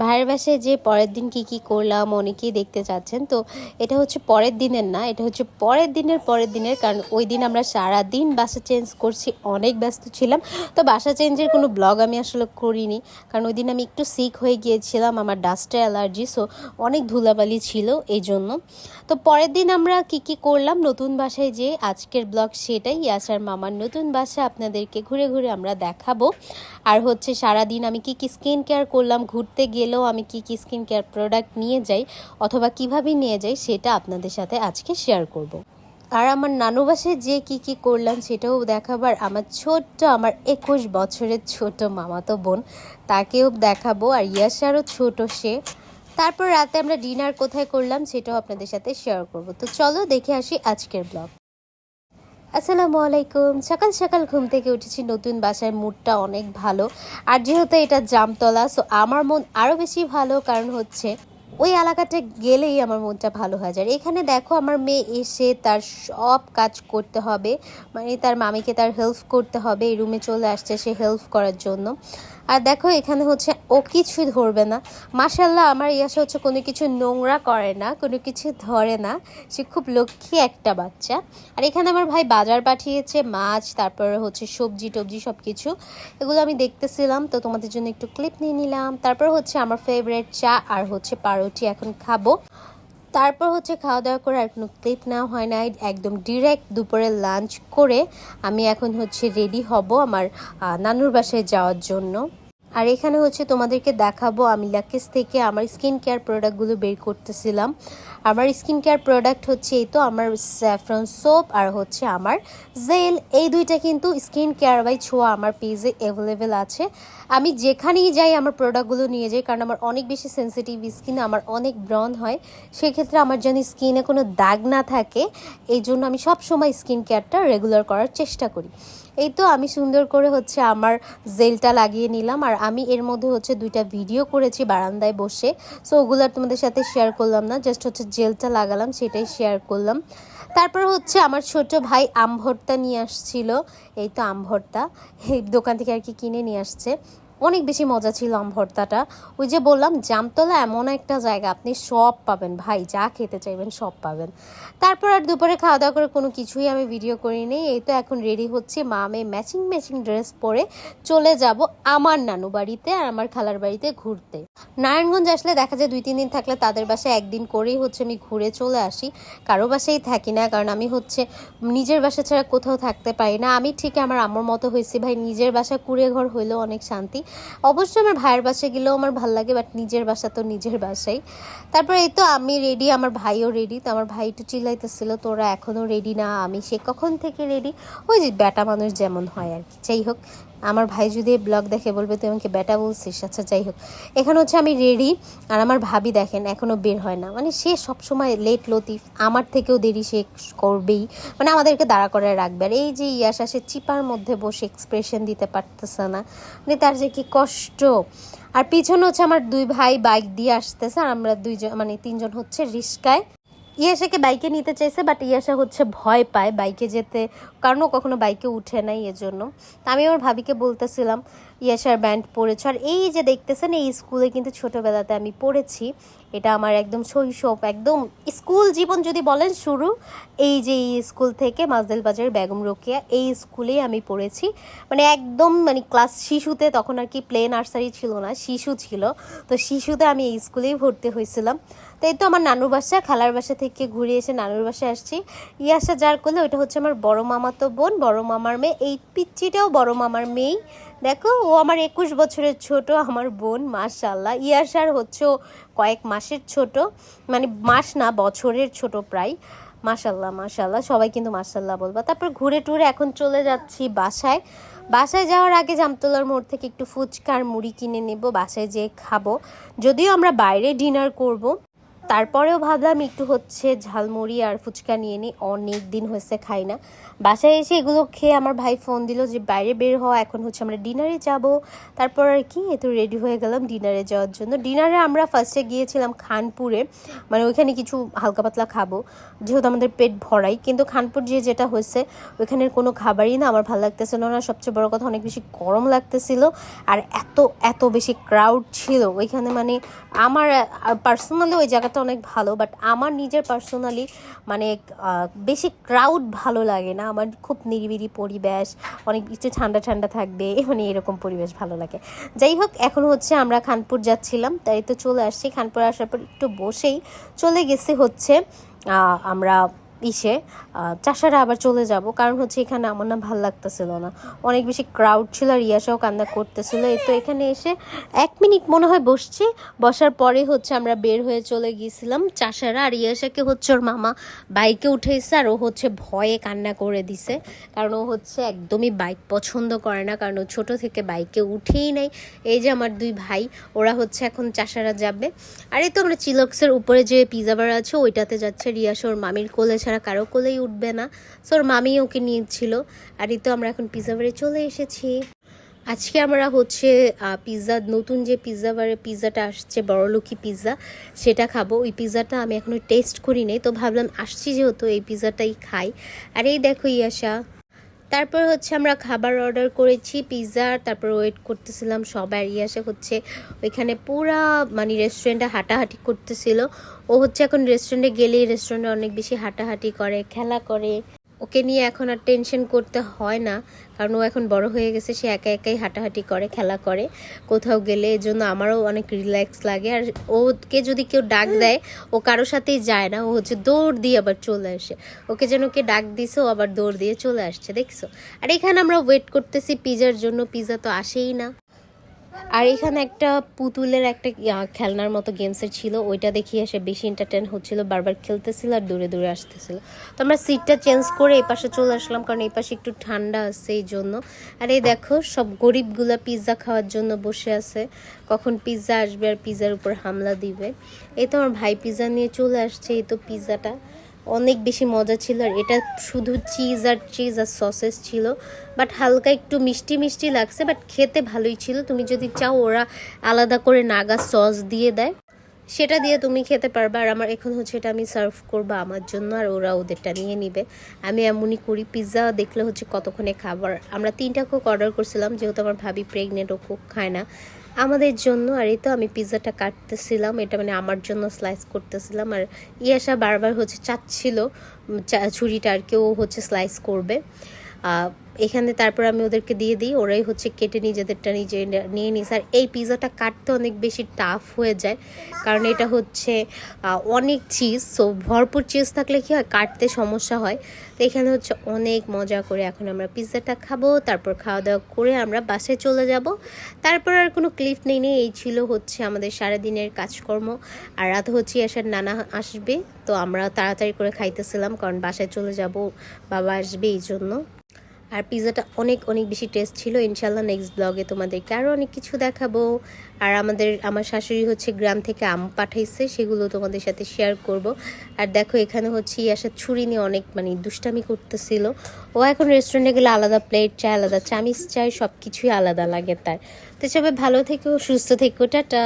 ভাইয়ের বাসায় যে পরের দিন কি কি করলাম, অনেকেই দেখতে চাচ্ছেন। তো এটা হচ্ছে পরের দিনের না, এটা হচ্ছে পরের দিনের পরের দিনের, কারণ ওই দিন আমরা সারা দিন বাসা চেঞ্জ করছি, অনেক ব্যস্ত ছিলাম। তো বাসা চেঞ্জের কোনো ব্লগ আমি আসলে করিনি, কারণ ওই দিন আমি একটু সিক হয়ে গিয়েছিলাম, আমার ডাস্টে অ্যালার্জি সো অনেক ধুলাবালি ছিল এই জন্য তো পরের দিন আমরা কি কি করলাম, নতুন বাসায় যে আজকের ব্লগ সেটাই ইয়াসার মামার নতুন বাসা আপনাদেরকে ঘুরে ঘুরে আমরা দেখাবো। আর হচ্ছে সারা দিন আমি কি কি স্কিন কেয়ার করলাম, ঘুরতে গেলেও আমি কি কি স্কিন কেয়ার প্রোডাক্ট নিয়ে যাই অথবা কীভাবে নিয়ে যাই সেটা আপনাদের সাথে আজকে শেয়ার করব। আর আমার নানু বাসায় যে কি কি করলাম সেটাও দেখাবার আমার ছোট্ট, আমার একুশ বছরের ছোট মামাতো বোন, তাকেও দেখাবো। আর ইয়াসারও ছোট সে। তারপর রাতে আমরা ডিনার কোথায় করলাম সেটাও আপনাদের সাথে শেয়ার করব। তো চলো দেখে আসি আজকের ব্লগ আসসালামু আলাইকুম। সকাল সকাল ঘুম থেকে উঠেছি, নতুন বাসায় মুডটা অনেক ভালো। আর যেহেতু এটা জামতলা সো আমার মন আরও বেশি ভালো, কারণ হচ্ছে ওই এলাকাটা গেলেই আমার মনটা ভালো হয়ে যায়। এখানে দেখো আমার মেয়ে এসে তার সব কাজ করতে হবে মানে তার মামিকে তার হেল্প করতে হবে, এই রুমে চলে আসছে সে হেল্প করার জন্য। আর দেখো, এখানে হচ্ছে ও কিছুই ধরবে না। মাসাল্লাহ আমার ইয়াসা হচ্ছে কোনো কিছু নোংরা করে না, কোনো কিছু ধরে না। সে খুব লক্ষ্মী একটা বাচ্চা। আর এখানে আমার ভাই বাজার পাঠিয়েছে, মাছ, তারপরে হচ্ছে সবজি টবজি সব কিছু এগুলো আমি দেখতেছিলাম, তো তোমাদের জন্য একটু ক্লিপ নিয়ে নিলাম। তারপর হচ্ছে আমার ফেভারিট চা আর হচ্ছে পাউরুটি এখন খাব। তারপর হচ্ছে খাওয়া দাওয়া করে আর কোনো ক্লিপ নেওয়া হয় নাই। একদম ডিরেক্ট দুপুরে লাঞ্চ করে আমি এখন হচ্ছে রেডি হব আমার নানুর বাসায় যাওয়ার জন্য। আর এখানে হচ্ছে তোমাদেরকে দেখাবো আমি লাকেস থেকে আমার স্কিন কেয়ার প্রোডাক্টগুলো বের করতেছিলাম। আমার স্কিন কেয়ার প্রোডাক্ট হচ্ছে এই তো আমার স্যাফরন সোপ আর হচ্ছে আমার জেল এই দুইটা কিন্তু স্কিন কেয়ার বাই ছোঁয়া আমার পেজে অ্যাভেলেবেল আছে। আমি যেখানেই যাই আমার প্রোডাক্টগুলো নিয়ে যাই, কারণ আমার অনেক বেশি সেন্সিটিভ স্কিন আমার অনেক ব্রন হয়, সেক্ষেত্রে আমার যেন স্কিনে কোনো দাগ না থাকে, এই জন্য আমি সব সময় স্কিন কেয়ারটা রেগুলার করার চেষ্টা করি। এই তো আমি সুন্দর করে হচ্ছে আমার জেলটা লাগিয়ে নিলাম, আর আমি এর মধ্যে হচ্ছে দুইটা ভিডিও করেছি বারান্দায় বসে। সো ওগুলো আর তোমাদের সাথে শেয়ার করলাম না জাস্ট হচ্ছে জেলটা লাগালাম, সেটাই শেয়ার করলাম। তারপর হচ্ছে আমার ছোট ভাই আম ভর্তা নিয়ে আসছিল। এই তো আম ভর্তা। এই দোকান থেকে আর কি কিনে নিয়ে আসছে। অনেক বেশি মজা ছিল আম ভর্তাটা। ওই যে বললাম, জামতলা এমন একটা জায়গা, আপনি সব পাবেন ভাই, যা খেতে চাইবেন সব পাবেন। তারপর আর দুপুরে খাওয়া দাওয়া করে কোনো কিছুই আমি ভিডিও করিনি। এই তো এখন রেডি হচ্ছে, মা মেয়ে ম্যাচিং ম্যাচিং ড্রেস পরে চলে যাব আমার নানু বাড়িতে আর আমার খালার বাড়িতে ঘুরতে। নারায়ণগঞ্জ আসলে দেখা যায় দুই তিন দিন থাকলে তাদের বাসায় একদিন করেই হচ্ছে আমি ঘুরে চলে আসি। কারও বাসায় থাকি না, কারণ আমি হচ্ছে নিজের বাসা ছাড়া কোথাও থাকতে পারি না। আমি ঠিক আমার আমার মতো হয়েছি ভাই, নিজের বাসা কুড়ে ঘর হইলেও অনেক শান্তি। অবশ্যই আমার ভাইয়ের বাসায় গেলেও আমার ভালো লাগে বাট নিজের বাসা তো নিজের বাসাই। তারপরে এই তো আমি রেডি আমার ভাইও রেডি তো আমার ভাই একটু চিল্লাইতেছিল তোরা এখনও রেডি না, আমি সে কখন থেকে রেডি ওই যে বেটা মানুষ যেমন হয় আর কি। যাই হোক আমার ভাই যদি ব্লগ দেখে বলবে, তুই আমাকে বেটা বলছিস? আচ্ছা যাই হোক। এখানে হচ্ছে আমি রেডি, আর আমার ভাবি দেখেন এখনও বের হয় না। মানে সে সবসময় লেট লতিফ, আমার থেকেও দেরি সে করবেই। মানে আমাদেরকে দাঁড়া করে রাখবে। আর এই যে ইয়াসা সে চিপার মধ্যে বসে এক্সপ্রেশন দিতে পারতেছে না। মানে তার যে কি কষ্ট। আর পিছনে হচ্ছে আমার দুই ভাই বাইক দিয়ে আসতেছে, আর আমরা দুইজন মানে তিনজন হচ্ছে রিস্কায়। ইয়াসাকে বাইকে নিতে চাইছে বাট ইয়াসা হচ্ছে ভয় পায় বাইকে যেতে। কারণ ও কখনো বাইকে উঠে নাই এজন্য। আমি আমার ভাবিকে বলতেছিলাম ইয়াসার ব্যান্ড পড়েছ। আর এই যে দেখতেছেন, এই স্কুলে কিন্তু ছোটোবেলাতে আমি পড়েছি। এটা আমার একদম শৈশব, একদম স্কুল জীবন যদি বলেন শুরু, এই যে এই স্কুল থেকে মাজদেল বাজার বেগম রোকেয়া, এই স্কুলেই আমি পড়েছি। মানে একদম মানে ক্লাস শিশুতে তখন আর কি প্লে নার্সারি ছিল না, শিশু ছিল। তো শিশুতে আমি এই স্কুলেই ভর্তি হয়েছিলাম। তো এই তো আমার নানুর বাসা, খালার বাসা থেকে ঘুরে এসে নানুর বাসায় আসছি। ইয়াসা যার করলে ওইটা হচ্ছে আমার বড় মামা তো বোন, বড় মামার মেয়ে। এই পিচ্চিটাও বড় মামার মেয়েই। দেখো, ও আমার একুশ বছরের ছোট, আমার বোন মাশাল্লাহ ইয়াসার হচ্ছে কয়েক মাসের ছোট মানে মাস না, বছরের ছোট প্রায়। মাশাল্লাহ মাশাল্লাহ সবাই কিন্তু মাশাল্লাহ বলবা। তারপর ঘুরে টুরে এখন চলে যাচ্ছি বাসায়। বাসায় যাওয়ার আগে জামতলার মোড় থেকে একটু ফুচকার মুড়ি কিনে নেব, বাসায় যেয়ে খাব। যদিও আমরা বাইরে ডিনার করব। তারপরেও ভাবলাম একটু হচ্ছে ঝালমুড়ি আর ফুচকা নিয়ে নিই। অনেক দিন হয়েছে খাই না। বাসায় এসে এগুলো খেয়ে আমার ভাই ফোন দিল যে, বাইরে বের হওয়া এখন হচ্ছে আমরা ডিনারে যাব। তারপর আর কি এত রেডি হয়ে গেলাম ডিনারে যাওয়ার জন্য। ডিনারে আমরা ফার্স্টে গিয়েছিলাম খানপুরে। মানে ওইখানে কিছু হালকা পাতলা খাব। যেহেতু আমাদের পেট ভরাই, কিন্তু খানপুর যে যেটা হয়েছে, ওইখানের কোনো খাবারই না আমার ভালো লাগতেছিল না। সবচেয়ে বড় কথা অনেক বেশি গরম লাগতেছিল আর এত এত বেশি ক্রাউড ছিল। ওইখানে মানে আমার পার্সোনালি ওই জায়গাটা অনেক ভালো বাট আমার নিজের পার্সোনালি মানে বেশি ক্রাউড ভালো লাগে না। আমার খুব নিরিবিলি পরিবেশ, অনেক কিছু ঠান্ডা ঠান্ডা থাকবে মানে এরকম পরিবেশ ভালো লাগে। যাই হোক, এখন হচ্ছে আমরা খানপুর যাচ্ছিলাম, তাই তো চলে আসছি। খানপুর আসার পর একটু বসেই চলে গেছে হচ্ছে আমরা ইসে চাষারা আবার চলে যাব। কারণ হচ্ছে এখানে আমার না ভালো লাগতেছিল না। অনেক বেশি ক্রাউড ছিল আর ইয়াসাও কান্না করতেছিল। এই তো এখানে এসে এক মিনিট মনে হয় বসছি। বসার পরে হচ্ছে আমরা বের হয়ে চলে গিয়েছিলাম চাষারা। আর ইয়াসাকে হচ্ছে ওর মামা বাইকে উঠেছে আর ও হচ্ছে ভয়ে কান্না করে দিছে। কারণ ও হচ্ছে একদমই বাইক পছন্দ করে না। কারণ ও ছোটো থেকে বাইকে উঠেই নাই। এই যে আমার দুই ভাই, ওরা হচ্ছে এখন চাষারা যাবে। আর এই তো আমরা চিলক্সের উপরে যে পিজা বার আছে, ওইটাতে যাচ্ছে রিয়াস ওর মামির কোলে ছাড়া। কারও কোলেই উঠবে না। সো ওর মামি ওকে নিয়েছিল। আর এই তো আমরা এখন পিজা বারে চলে এসেছি। আজকে আমরা হচ্ছে পিৎজা নতুন যে পিৎজা বারে পিৎজাটা আসছে, বড়লুকি পিৎজা সেটা খাব। ওই পিৎজাটা আমি এখনও টেস্ট করি তো ভাবলাম আসছি যেহেতু, এই পিৎজাটাই খাই। আর এই দেখো, ইয়াশা। তারপর হচ্ছে আমরা খাবার অর্ডার করেছি পিৎজা তারপর ওয়েট করতেছিলাম সবাই ইয়াসে হচ্ছে ওইখানে পুরা মানে রেস্টুরেন্টে হাঁটাহাঁটি করতেছিল। ও হচ্ছে এখন রেস্টুরেন্টে গেলেই রেস্টুরেন্টে অনেক বেশি হাঁটাহাঁটি করে, খেলা করে। ওকে নিয়ে এখন আর টেনশন করতে হয় না। কারণ ও এখন বড় হয়ে গেছে সে একা একাই হাঁটাহাঁটি করে খেলা করে। কোথাও গেলে এর জন্য আমারও অনেক রিল্যাক্স লাগে। আর ওকে যদি কেউ ডাক দেয় ও কারোর সাথেই যায় না। ও হচ্ছে দৌড় দিয়ে আবার চলে আসে। ওকে যেন কে ডাক দিছে ও আবার দৌড় দিয়ে চলে আসছে দেখছ? আর এখানে আমরা ওয়েট করতেছি পিজার জন্য। পিজা তো আসেই না। আর এখানে একটা পুতুলের একটা খেলনার মতো গেমসের ছিল। ওইটা দেখিয়ে এসে বেশি এন্টারটেন হচ্ছিল, বারবার খেলতেছিল আর দূরে দূরে আসতেছিল। তো আমরা সিটটা চেঞ্জ করে এই পাশে চলে আসলাম, কারণ এই পাশে একটু ঠান্ডা আছে এই জন্য। আর এই দেখো, সব গরিবগুলা পিৎজা খাওয়ার জন্য বসে আছে। কখন পিৎজা আসবে আর পিৎজার উপর হামলা দিবে। এই তো আমার ভাই পিৎজা নিয়ে চলে আসছে, এই তো পিৎজাটা অনেক বেশি মজা ছিল আর এটা শুধু চিজ আর চিজ আর সসেস ছিল বাট হালকা একটু মিষ্টি মিষ্টি লাগছে বাট খেতে ভালোই ছিল। তুমি যদি চাও ওরা আলাদা করে নাগা সস দিয়ে দেয়। সেটা দিয়ে তুমি খেতে পারবে, আর আমার এখন হচ্ছে এটা আমি সার্ভ করব আমার জন্য, আর ওরা ওদেরটা নিয়ে নিবে। আমি এমনই করি পিৎজা দেখলে হচ্ছে কতক্ষণে খাবার আমরা তিনটা কোক অর্ডার করছিলাম, যেহেতু আমার ভাবি প্রেগনেন্ট ও কোক খায় না। আমাদের জন্য, আর এই তো আমি পিৎজাটা কাটতেছিলাম, এটা মানে আমার জন্য স্লাইস করতেছিলাম। আর ইয়াসা বারবার হচ্ছে চাচ্ছিল ছুরিটা আর কেউ হচ্ছে স্লাইস করবে। এখানে তারপর আমি ওদেরকে দিয়ে দিই। ওরাই হচ্ছে কেটে নিজেদেরটা নিজে নিয়ে নিস আর এই পিৎজাটা কাটতে অনেক বেশি টাফ হয়ে যায়। কারণ এটা হচ্ছে অনেক চিজ সো ভরপুর চিজ থাকলে কি হয়, কাটতে সমস্যা হয়। তো এখানে হচ্ছে অনেক মজা করে এখন আমরা পিৎজাটা খাব, তারপর খাওয়া দাওয়া করে আমরা বাসে চলে যাব। তারপর আর কোনো ক্লিপ নেই নেই। এই ছিল হচ্ছে আমাদের সারাদিনের কাজকর্ম। আর রাত হচ্ছে আসার নানা আসবে, তো আমরা তাড়াতাড়ি করে খাইতেছিলাম, কারণ বাসায় চলে যাব, বাবা আসবে এই জন্য। আর পিৎজাটা অনেক অনেক বেশি টেস্ট ছিল। ইনশাল্লাহ নেক্সট ব্লগে তোমাদেরকে আরও অনেক কিছু দেখাবো। আর আমাদের, আমার শাশুড়ি হচ্ছে গ্রাম থেকে আম পাঠাইছে, সেগুলো তোমাদের সাথে শেয়ার করব। আর দেখো, এখানে হচ্ছে ইয়াসার ছুরি নিয়ে অনেক মানে দুষ্টামি করতেছিল। ও এখন রেস্টুরেন্টে গেলে আলাদা প্লেট চায়, আলাদা চামিচ চায় সব কিছুই আলাদা লাগে তার। তো সবাই ভালো থেকো, সুস্থ থেকো, টাটা।